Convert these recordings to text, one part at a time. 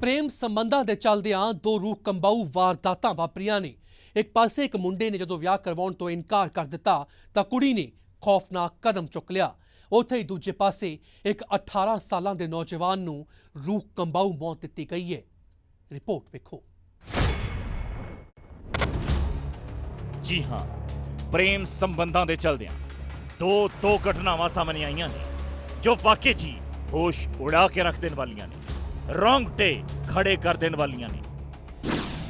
ਪ੍ਰੇਮ ਸੰਬੰਧਾਂ ਦੇ ਚੱਲਦਿਆਂ ਦੋ ਰੂਹ ਕੰਬਾਊ ਵਾਰਦਾਤਾਂ ਵਾਪਰੀਆਂ ਨੇ। ਇੱਕ ਪਾਸੇ ਇੱਕ ਮੁੰਡੇ ਨੇ ਜਦੋਂ ਵਿਆਹ ਕਰਵਾਉਣ ਤੋਂ ਇਨਕਾਰ ਕਰ ਦਿੱਤਾ, ਤਾਂ ਕੁੜੀ ਨੇ ਖੌਫਨਾਕ ਕਦਮ ਚੁੱਕ ਲਿਆ। ਉੱਥੇ ਹੀ ਦੂਜੇ ਪਾਸੇ ਇੱਕ 18 ਸਾਲਾਂ ਦੇ ਨੌਜਵਾਨ ਨੂੰ ਰੂਹ ਕੰਬਾਊ ਮੌਤ ਦਿੱਤੀ ਗਈ ਹੈ। ਰਿਪੋਰਟ ਵੇਖੋ। ਜੀ ਹਾਂ, ਪ੍ਰੇਮ ਸੰਬੰਧਾਂ ਦੇ ਚਲਦਿਆਂ ਦੋ ਦੋ ਘਟਨਾਵਾਂ ਸਾਹਮਣੇ ਆਈਆਂ ਨੇ, ਜੋ ਵਾਕਈ 'ਚ ਹੀ ਹੋਸ਼ ਉਡਾ ਕੇ ਰੱਖ ਦੇਣ ਵਾਲੀਆਂ ਨੇ। ਰੋਂਗਟੇ ਖੜੇ ਕਰ ਦੇਣ ਵਾਲੀਆਂ ਨੇ।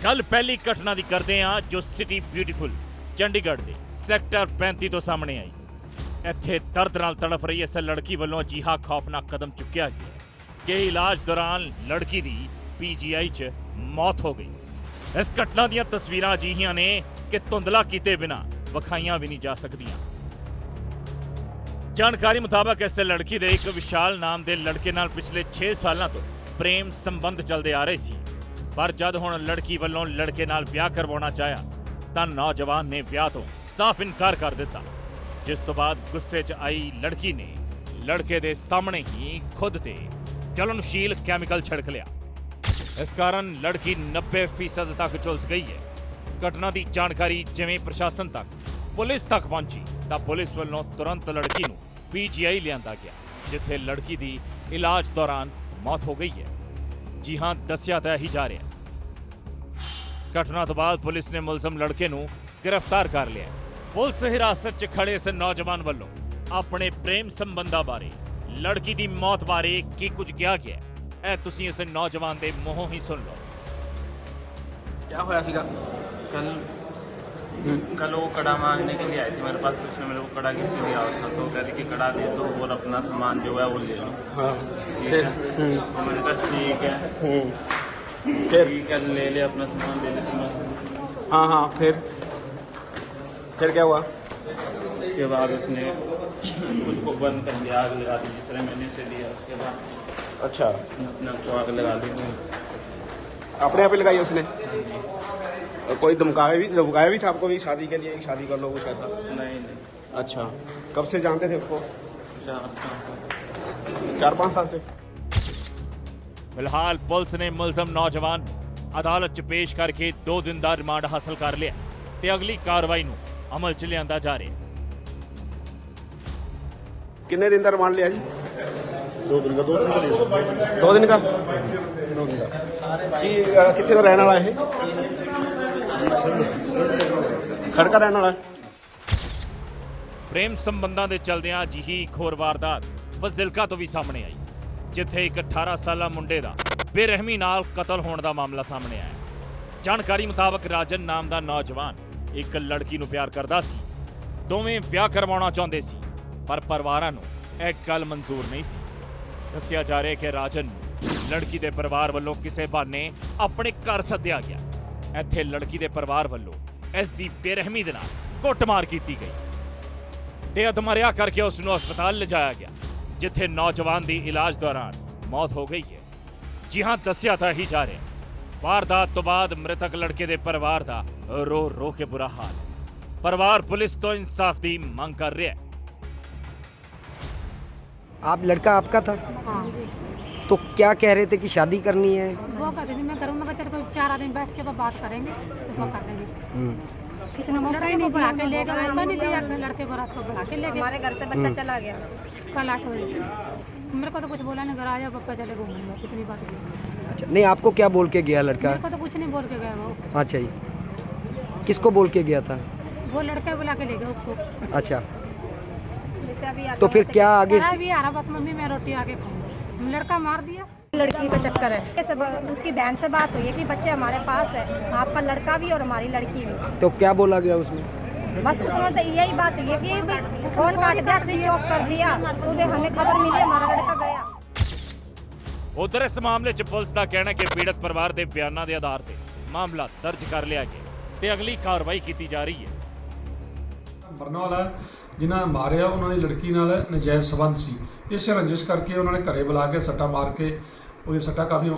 ਕੱਲ ਪਹਿਲੀ ਘਟਨਾ ਦੀ ਕਰਦੇ ਹਾਂ, ਜੋ ਸਿਟੀ ਬਿਊਟੀਫੁਲ ਚੰਡੀਗੜ੍ਹ ਦੇ ਸੈਕਟਰ 35 ਤੋਂ ਸਾਹਮਣੇ ਆਈ। ਇੱਥੇ ਦਰਦ ਨਾਲ ਤੜਫ ਰਹੀ ਇਸ ਲੜਕੀ ਵੱਲੋਂ ਅਜਿਹਾ ਖੌਫਨਾਕ ਕਦਮ ਚੁੱਕਿਆ ਗਿਆ ਕਿ ਇਲਾਜ ਦੌਰਾਨ ਲੜਕੀ ਦੀ ਪੀਜੀਆਈ 'ਚ ਮੌਤ ਹੋ ਗਈ। ਇਸ ਘਟਨਾ ਦੀਆਂ ਤਸਵੀਰਾਂ ਅਜਿਹੀਆਂ ਨੇ ਕਿ ਧੁੰਦਲਾ ਕੀਤੇ ਬਿਨਾ ਵਿਖਾਈਆਂ ਵੀ ਨਹੀਂ ਜਾ ਸਕਦੀਆਂ। ਜਾਣਕਾਰੀ ਮੁਤਾਬਕ ਇਸ ਲੜਕੀ ਦੇ ਇੱਕ ਵਿਸ਼ਾਲ ਨਾਮ ਦੇ ਲੜਕੇ ਨਾਲ ਪਿਛਲੇ 6 ਸਾਲਾਂ ਤੋਂ ਪ੍ਰੇਮ ਸੰਬੰਧ ਚੱਲਦੇ ਆ ਰਹੇ ਸੀ। ਪਰ ਜਦ ਹੁਣ ਲੜਕੀ ਵੱਲੋਂ ਲੜਕੇ ਨਾਲ ਵਿਆਹ ਕਰਵਾਉਣਾ ਚਾਹਿਆ, ਤਾਂ ਨੌਜਵਾਨ ਨੇ ਵਿਆਹ ਤੋਂ ਸਾਫ਼ ਇਨਕਾਰ ਕਰ ਦਿੱਤਾ। ਜਿਸ ਤੋਂ ਬਾਅਦ ਗੁੱਸੇ 'ਚ ਆਈ ਲੜਕੀ ਨੇ, ਲੜਕੇ ਦੇ ਸਾਹਮਣੇ ਹੀ ਖੁਦ ਤੇ ਜਲਨਸ਼ੀਲ ਕੈਮੀਕਲ ਛਿੜਕ ਲਿਆ। ਇਸ ਕਾਰਨ ਲੜਕੀ 90% ਤੱਕ ਝੁਲਸ ਗਈ ਹੈ। ਘਟਨਾ ਦੀ ਜਾਣਕਾਰੀ ਜਿਵੇਂ ਪ੍ਰਸ਼ਾਸਨ ਤੱਕ, ਪੁਲਿਸ ਤੱਕ ਪਹੁੰਚੀ, ਤਾਂ ਪੁਲਿਸ ਵੱਲੋਂ ਤੁਰੰਤ ਲੜਕੀ ਨੂੰ ਪੀਜੀਆਈ ਲਿਆਂਦਾ ਗਿਆ, ਜਿੱਥੇ ਲੜਕੀ ਦੀ ਇਲਾਜ ਦੌਰਾਨ ਮੌਤ ਹੋ ਗਈ ਹੈ। ਜੀ ਹਾਂ ਦੱਸਿਆ ਤਾਂ ਹੀ ਜਾ ਰਿਹਾ ਘਟਨਾ ਤੋਂ ਬਾਅਦ ਪੁਲਿਸ ਨੇ ਮੁਲਜ਼ਮ ਲੜਕੇ ਨੂੰ ਗ੍ਰਿਫਤਾਰ ਕਰ ਲਿਆ ਪੁਲਿਸ ਹਿਰਾਸਤ 'ਚ ਖੜੇ ਇਸ ਨੌਜਵਾਨ ਵੱਲੋਂ ਆਪਣੇ ਪ੍ਰੇਮ ਸੰਬੰਧਾਂ ਬਾਰੇ ਲੜਕੀ ਦੀ ਮੌਤ ਬਾਰੇ ਕੀ ਕੁਝ ਕਿਹਾ ਗਿਆ ਇਹ ਤੁਸੀਂ ਇਸ ਨੌਜਵਾਨ ਦੇ ਮੂੰਹੋਂ ਹੀ ਸੁਣ ਲਓ। ਕੀ ਹੋਇਆ ਸੀਗਾ? ਕੱਲ कल वो कड़ा मांगने के लिए आई थी मेरे पास उसने मेरे को कड़ा गिफ्ट दिया था तो कह रही कि कड़ा दे दो और अपना सामान जो है वो ले लो। हाँ ठीक फिर? है? हम्म, तो मैंने कहा ठीक है। हम्म, फिर? ठीक है ले ले अपना सामान ले ले हाँ हाँ फिर? फिर क्या हुआ? उसके बाद उसने खुद को बंद कर दिया आग लगा दी जिस तरह मैंने उसे दिया उसके बाद अच्छा। उसने अपने आप को आग लगा दी। अपने आप ही लगाई उसने? और कोई धमकाया भी धमकाया भी था आपको भी शादी के लिए शादी कर लो कुछ ऐसा नहीं नहीं अच्छा कब से जानते थे उसको चार पाँच साल चार पाँच साल से ਫਿਲਹਾਲ ਪੁਲਿਸ ਨੇ ਮੁਲਜ਼ਮ ਨੌਜਵਾਨ ਨੂੰ ਅਦਾਲਤ 'ਚ ਪੇਸ਼ ਕਰਕੇ 2 ਦਿਨ ਦਾ ਰਿਮਾਂਡ ਹਾਸਲ ਕਰ ਲਿਆ ਤੇ ਅਗਲੀ ਕਾਰਵਾਈ ਨੂੰ ਅਮਲ 'ਚ ਲਿਆਂਦਾ ਜਾ ਰਿਹਾ ਹੈ कितने दिन का रिमांड लिया जी दो दिन का दो दिन का दो दिन का दो दिन का की अ, कितने का रहने ਖੜਕਾ ਰਹਿਣ ਵਾਲਾ। ਪ੍ਰੇਮ ਸੰਬੰਧਾਂ ਦੇ ਚਲਦਿਆਂ ਅਜਿਹੀ ਇੱਕ ਹੋਰ ਵਾਰਦਾਤ ਵਜ਼ਿਲਕਾ ਤੋਂ ਵੀ ਸਾਹਮਣੇ ਆਈ, ਜਿੱਥੇ ਇੱਕ 18 ਸਾਲਾ ਮੁੰਡੇ ਦਾ ਬੇਰਹਿਮੀ ਨਾਲ ਕਤਲ ਹੋਣ ਦਾ ਮਾਮਲਾ ਸਾਹਮਣੇ ਆਇਆ। ਜਾਣਕਾਰੀ ਮੁਤਾਬਕ ਰਾਜਨ ਨਾਮ ਦਾ ਨੌਜਵਾਨ ਇੱਕ ਲੜਕੀ ਨੂੰ ਪਿਆਰ ਕਰਦਾ ਸੀ, ਦੋਵੇਂ ਵਿਆਹ ਕਰਵਾਉਣਾ ਚਾਹੁੰਦੇ ਸੀ, ਪਰ ਪਰਿਵਾਰਾਂ ਨੂੰ ਇਹ ਗੱਲ ਮਨਜ਼ੂਰ ਨਹੀਂ ਸੀ। ਦੱਸਿਆ ਜਾ ਰਿਹਾ ਕਿ ਰਾਜਨ ਨੂੰ ਲੜਕੀ ਦੇ ਪਰਿਵਾਰ ਵੱਲੋਂ ਕਿਸੇ ਬਹਾਨੇ ਆਪਣੇ ਘਰ ਸੱਦਿਆ ਗਿਆ। ਇੱਥੇ ਲੜਕੀ ਦੇ ਪਰਿਵਾਰ ਵੱਲੋਂ ਇਸ ਦੀ ਬੇਰਹਿਮੀ ਦੇ ਨਾਲ ਕੁੱਟਮਾਰ ਕੀਤੀ ਗਈ ਤੇ ਅਧਮਰਿਆ ਕਰਕੇ ਉਸ ਨੂੰ ਹਸਪਤਾਲ ਲਿਜਾਇਆ ਗਿਆ ਜਿੱਥੇ ਨੌਜਵਾਨ ਦੀ ਇਲਾਜ ਦੌਰਾਨ ਮੌਤ ਹੋ ਗਈ ਹੈ ਜੀ ਹਾਂ ਦੱਸਿਆ ਤਾਂ ਹੀ ਜਾ ਰਿਹਾ ਹੈ। ਵਾਰਦਾਤ ਤੋਂ ਬਾਅਦ ਮ੍ਰਿਤਕ ਲੜਕੇ ਦੇ ਪਰਿਵਾਰ ਦਾ ਰੋ ਰੋ ਕੇ ਬੁਰਾ ਹਾਲ ਹੈ ਪਰਿਵਾਰ ਪੁਲਿਸ ਤੋਂ ਇਨਸਾਫ ਦੀ ਮੰਗ ਕਰ ਰਿਹਾ ਹੈ आप लड़का आपका था हाँ तो क्या कह रहे थे कि शादी करनी है? वो कहते थे मैं करूँगा चल कोई चार आदमी बैठ के बस बात करेंगे तो वो कर देंगे। हम्म, कितना लड़के को बढ़ा के ले गए मौका नहीं दिया लड़के को रात को बढ़ा के ले गए। हमारे घर से बच्चा चला गया। कल आठ बजे मेरे को तो कुछ बोला नहीं घर आ जाओ पप्पा चले घूमने। कितनी बात अच्छा नहीं आपको क्या बोल के गया लड़का? मेरे को तो कुछ नहीं बोल के गया वो। अच्छा जी। किसको बोल के गया था? वो लड़का बुला के ले गया उसको। अच्छा। तो फिर क्या आगे आ रहा बस मम्मी मैं रोटी आके खाऊँगा। लड़का मार दिया लड़की का चक्कर है जैसे ब- उसकी बहन से बात हुई है कि बच्चे हमारे पास है आपका लड़का भी और हमारी लड़की भी तो क्या बोला गया उसमें बस उसमें तो यही बात हुई है कि भी फोन काट दिया स्विच ऑफ कर दिया सुबह हमें खबर मिली हमारा लड़का गया ਉਧਰ ਇਸ ਮਾਮਲੇ 'ਚ ਪੁਲਿਸ ਦਾ ਕਹਿਣਾ ਹੈ ਕਿ ਪੀੜਤ ਪਰਿਵਾਰ ਦੇ ਬਿਆਨਾਂ ਦੇ ਆਧਾਰ ਤੇ ਮਾਮਲਾ ਦਰਜ ਕਰ ਲਿਆ ਗਿਆ ਤੇ ਅਗਲੀ ਕਾਰਵਾਈ ਕੀਤੀ ਜਾ ਰਹੀ ਹੈ ਮਰਨ ਵਾਲਾ ਜਿਨ੍ਹਾਂ ਮਾਰਿਆ ਉਹਨਾਂ ਦੀ ਲੜਕੀ ਨਾਲ ਨਜਾਇਜ਼ ਸਬੰਧ ਸੀ। ਇਸ ਰੰਜਿਸ਼ ਕਰਕੇ ਉਹਨਾਂ ਨੇ ਘਰੇ ਬੁਲਾ ਕੇ ਸੱਟਾ ਮਾਰ ਕੇ ਉਹਦੇ ਸੱਟਾ ਕਾਫੀ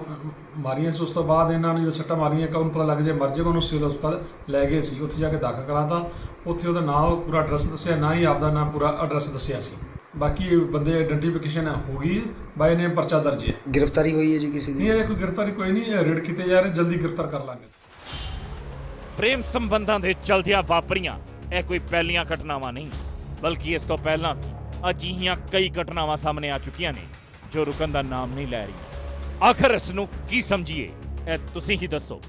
ਮਾਰੀਆਂ ਸੀ। ਉਸ ਤੋਂ ਬਾਅਦ ਇਹਨਾਂ ਨੇ ਜਦੋਂ ਸੱਟਾ ਮਾਰੀਆਂ ਕੌਣ ਪਤਾ ਲੱਗ ਜੇ ਮਰ ਜੇ ਉਹਨੂੰ ਸਿਵਲ ਹਸਪਤਾਲ ਲੈ ਗਏ ਸੀ। ਉੱਥੇ ਜਾ ਕੇ ਦਾਖਲ ਕਰਾਤਾ। ਉੱਥੇ ਉਹਦਾ ਨਾਂ ਪੂਰਾ ਐਡਰੈਸ ਦੱਸਿਆ ਨਾ ਹੀ ਆਪਦਾ ਨਾਂ ਪੂਰਾ ਐਡਰੈਸ ਦੱਸਿਆ ਸੀ। ਬਾਕੀ ਬੰਦੇ ਆਇਡੈਂਟੀਫਿਕੇਸ਼ਨ ਹੋ ਗਈ ਬਾਈ ਨੇ ਪਰਚਾ ਦਰਜ ਹੈ। ਗ੍ਰਿਫਤਾਰੀ ਹੋਈ ਹੈ ਜੀ ਕਿਸੇ ਦੀ? ਨਹੀਂ ਕੋਈ ਗ੍ਰਿਫਤਾਰੀ ਕੋਈ ਨਹੀਂ ਰੇਡ ਕੀਤੇ ਜਾ ਰਹੇ ਜਲਦੀ ਗ੍ਰਿਫਤਾਰ ਕਰ ਲਾਂਗੇ। ਪ੍ਰੇਮ ਸੰਬੰਧਾਂ ਦੇ ਚਲਦਿਆਂ ਵਾਪਰੀਆਂ। ਇਹ ਕੋਈ ਪਹਿਲੀਆਂ ਘਟਨਾਵਾਂ ਨਹੀਂ, ਬਲਕਿ ਇਸ ਤੋਂ ਪਹਿਲਾਂ ਵੀ ਅਜਿਹੀਆਂ ਕਈ ਘਟਨਾਵਾਂ ਸਾਹਮਣੇ ਆ ਚੁੱਕੀਆਂ ਨੇ, ਜੋ ਰੁਕਣ ਦਾ ਨਾਮ ਨਹੀਂ ਲੈ ਰਹੀਆਂ। ਆਖਰ ਇਸ ਨੂੰ ਕੀ ਸਮਝੀਏ? ਇਹ ਤੁਸੀਂ ਹੀ ਦੱਸੋ।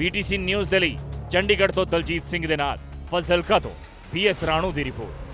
BTC ਨਿਊਜ਼ ਦੇ ਲਈ ਚੰਡੀਗੜ੍ਹ ਤੋਂ ਦਲਜੀਤ ਸਿੰਘ ਦੇ ਨਾਲ ਫਜ਼ਲ ਕਾ ਤੋਂ ਪੀਐਸ ਰਾਣੂ ਦੀ ਰਿਪੋਰਟ।